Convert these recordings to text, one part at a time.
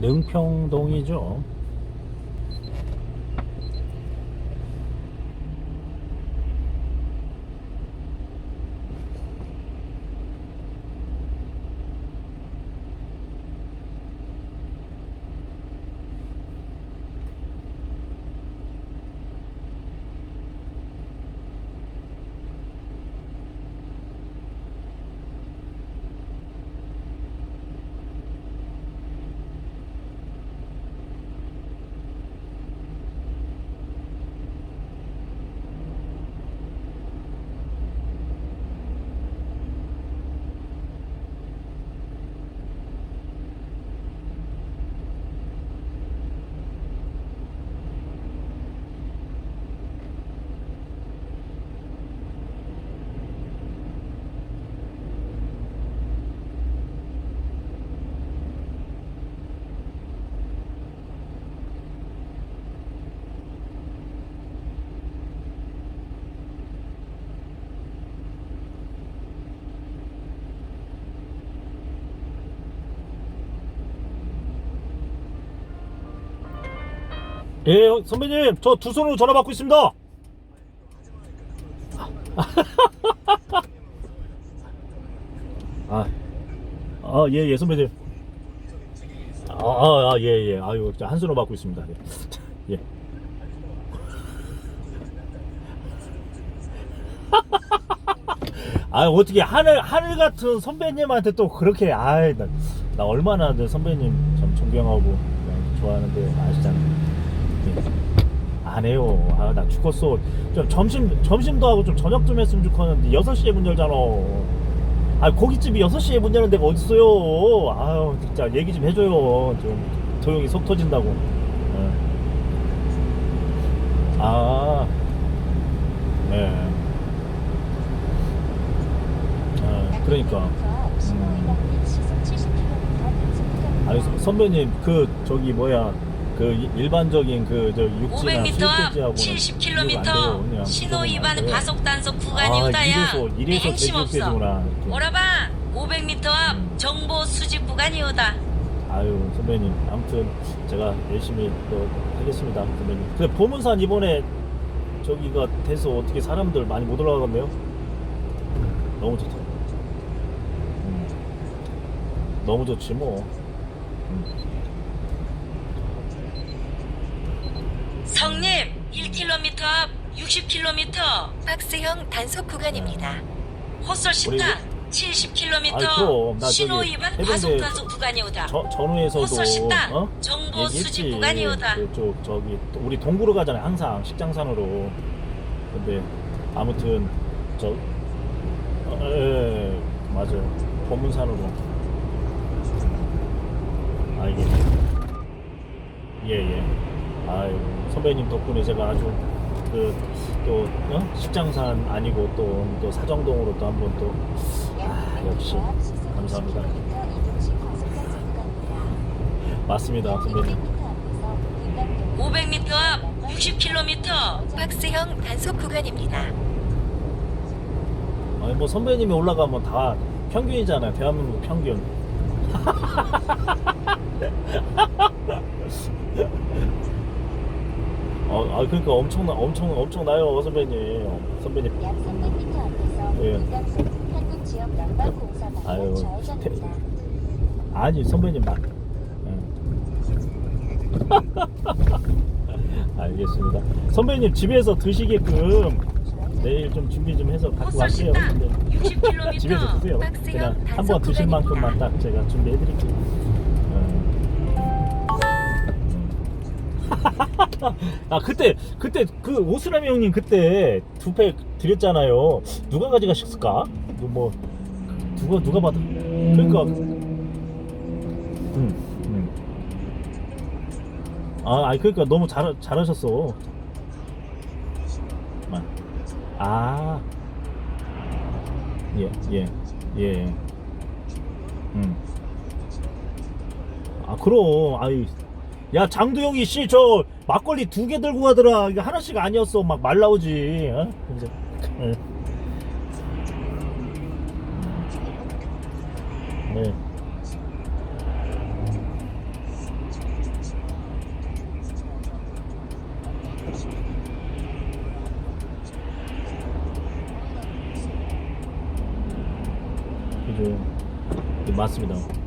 능평동이죠. 예, 선배님, 저 두 손으로 전화 받고 있습니다. 아, 아, 예, 예, 선배님. 아, 아, 아, 예, 예. 아유, 한 손으로 받고 있습니다. 예. 예. 아, 어떻게 하늘, 하늘 같은 선배님한테 또 그렇게, 아이, 나, 나 얼마나 내 선배님 참 존경하고 좋아하는데 아시잖아요. 예. 안 해요. 아, 나 죽었어. 좀 점심, 점심도 하고 좀 저녁 좀 했으면 좋겠는데 6시에 문 열잖아. 아, 고깃집이 6시에 문 여는 데가 어딨어요. 아유, 진짜 얘기 좀 해줘요. 좀 조용히 속 터진다고. 예. 아, 네. 아, 그러니까. 음. 아니, 서- 선배님, 그, 저기, 뭐야. 그 이- 일반적인 그저 육지나 500m 앞 수입돼지하고 70km 신호 위반 과속 단속 구간이 아, 오다야. 이래서 이래서 행심 없어. 오라봐? 500m 앞 음. 정보 수집 구간이 오다. 아유 선배님. 아무튼 제가 열심히 또 하겠습니다 선배님. 근데 보문산 이번에 저기가 돼서 어떻게 사람들 많이 못 올라가겠네요? 너무 좋다. 음. 너무 좋지 뭐. 음. 성님 1km 앞 60km 박스형 단속 구간입니다. 헛설 식당 70km 아이, 그럼. 나 신호 위반 해병대 과속 단속 구간이 오다. 저, 전후에서도 헛설 식당 어? 정보 수집 얘기했지. 구간이 오다. 그쪽 저기 또 우리 동구로 가잖아요 항상 식장산으로. 근데 아무튼 저 어, 예, 예, 맞아요. 법문산으로. 아 이게 예예 아유 선배님 덕분에 제가 아주 그또 어? 식장산 아니고 또, 또 사정동으로 또 한번 또 아, 역시 감사합니다. 맞습니다 선배님. 500m 앞 60km 박스형 단속 구간입니다. 아니 뭐 선배님이 올라가면 다 평균이잖아요. 대한민국 평균 아, 아 그러니까 엄청나 엄청 엄청나요 선배님 선배님 약 300m 앞에서 예. 이강선 한국 지역 난방 공사망 아유, 좌회전입니다. 아니 선배님 막 예. 알겠습니다 선배님 집에서 드시게끔 내일 좀 준비 좀 해서 갖고 헛설 갈게요 식당 선배님. 60km 집에서 드세요. 박스형 그냥 한 단속 번 드실 구간입니다. 만큼만 딱 제가 준비해드릴게요. 아 그때 그때 그 오스라미 형님 그때 두 팩 드렸잖아요. 누가 가져가셨을까? 누- 뭐 누가 누가 받아? 그러니까 음, 음. 아, 아니 그러니까 너무 잘 잘하셨어. 아, 예, 예, 예. 음. 아, 그럼, 아이. 야 장도영이 씨 저 막걸리 두 개 들고 가더라 이거 하나씩 아니었어 막 말 나오지 어? 그래서, 네. 네. 그죠 맞습니다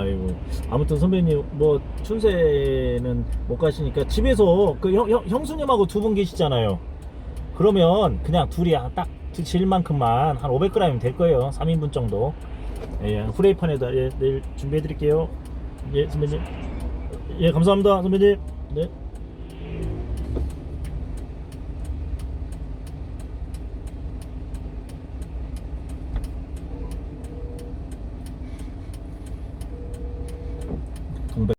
아이고. 아무튼 선배님 뭐 춘세는 못 가시니까 집에서 그 형, 형, 형수님하고 두 분 계시잖아요. 그러면 그냥 둘이 딱 드실 만큼만 한 500g이면 될 거예요. 3인분 정도. 예, 후레이판에다 예, 내일 준비해 드릴게요. 예 선배님. 예 감사합니다 선배님. 네